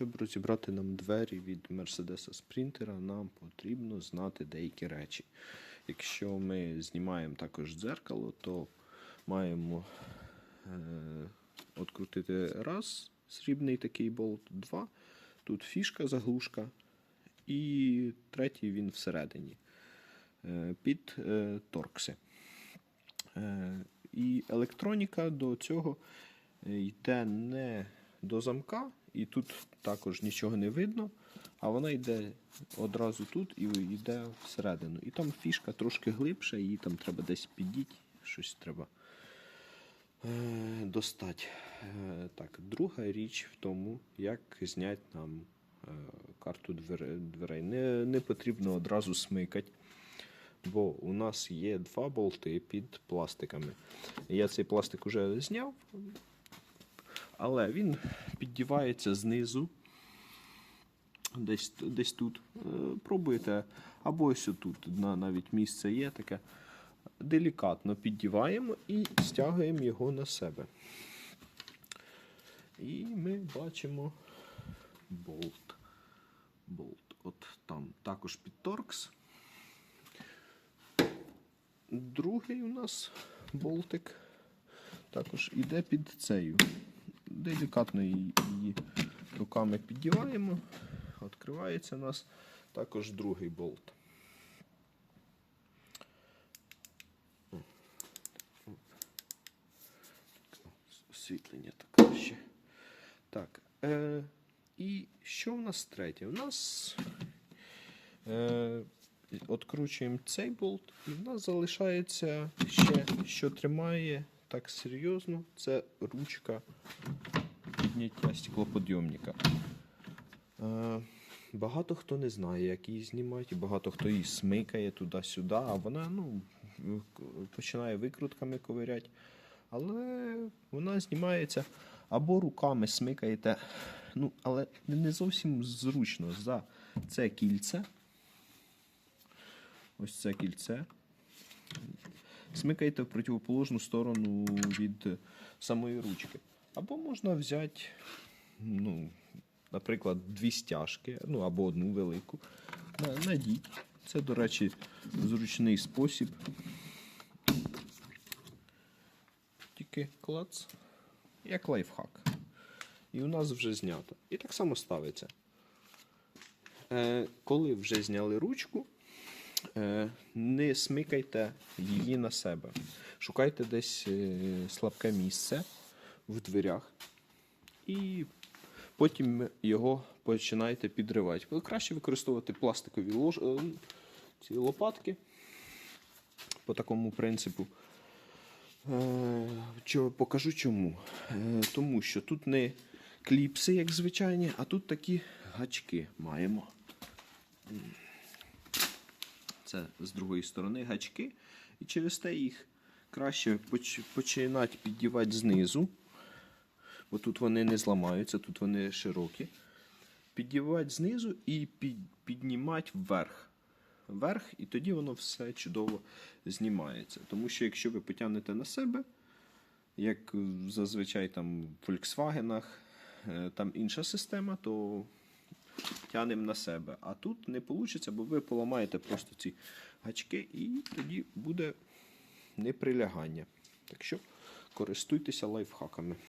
щоб розібрати нам двері від Мерседеса Спрінтера, нам потрібно знати деякі речі. Якщо ми знімаємо також дзеркало, то маємо е, открутити раз, срібний такий болт, два. Тут фішка, заглушка. І третій він всередині. Е, під е, торкси. Е, і електроніка до цього е, йде не до замка, і тут також нічого не видно, а вона йде одразу тут і йде всередину. І там фішка трошки глибша, її там треба десь підійти, щось треба е, достати. Е, так, друга річ в тому, як зняти нам е, карту дверей. Не, не потрібно одразу смикати. Бо у нас є два болти під пластиками. Я цей пластик вже зняв, але він піддівається знизу. Десь, десь тут. Е, Пробуйте, або ось тут на, навіть місце є таке. Делікатно піддіваємо і стягуємо його на себе. І ми бачимо болт. Болт. От там також під торкс. Другий у нас болтик також іде під цею. Делікатно її, руками піддіваємо. Відкривається у нас також другий болт. Освітлення так краще. Так. Е, і що в нас третє? У нас е, цей болт, і в нас залишається ще, що тримає так серйозно, це ручка підняття стеклоподйомника. Е, Багато хто не знає, як її знімати, багато хто її смикає туди-сюди, а вона ну, починає викрутками ковиряти. Але вона знімається або руками смикаєте, ну, але не зовсім зручно за це кільце. Ось це кільце. Смикайте в противоположну сторону від самої ручки. Або можна взяти, ну, наприклад, дві стяжки, ну або одну велику. На- Надіть. Це, до речі, зручний спосіб. Тільки клац, як лайфхак. І у нас вже знято. І так само ставиться. Е, коли вже зняли ручку, Е, не смикайте її на себе. Шукайте десь е, слабке місце в дверях і потім його починаєте підривати. Краще використовувати пластикові лож... е, ці лопатки по такому принципу. Е, покажу чому? Е, Тому що тут не кліпси, як звичайні, а тут такі гачки маємо. Це з другої сторони гачки. І через те їх краще поч- починати піддівати знизу. Бо тут вони не зламаються, тут вони широкі. Піддівати знизу і під, піднімати вверх. Вверх, і тоді воно все чудово знімається. Тому що якщо ви потягнете на себе, як е, зазвичай там в Volkswagen, е, там інша система, то тянемо на себе. А тут не вийде, бо ви поламаєте просто ці гачки, і тоді буде неприлягання. Так що користуйтеся лайфхаками.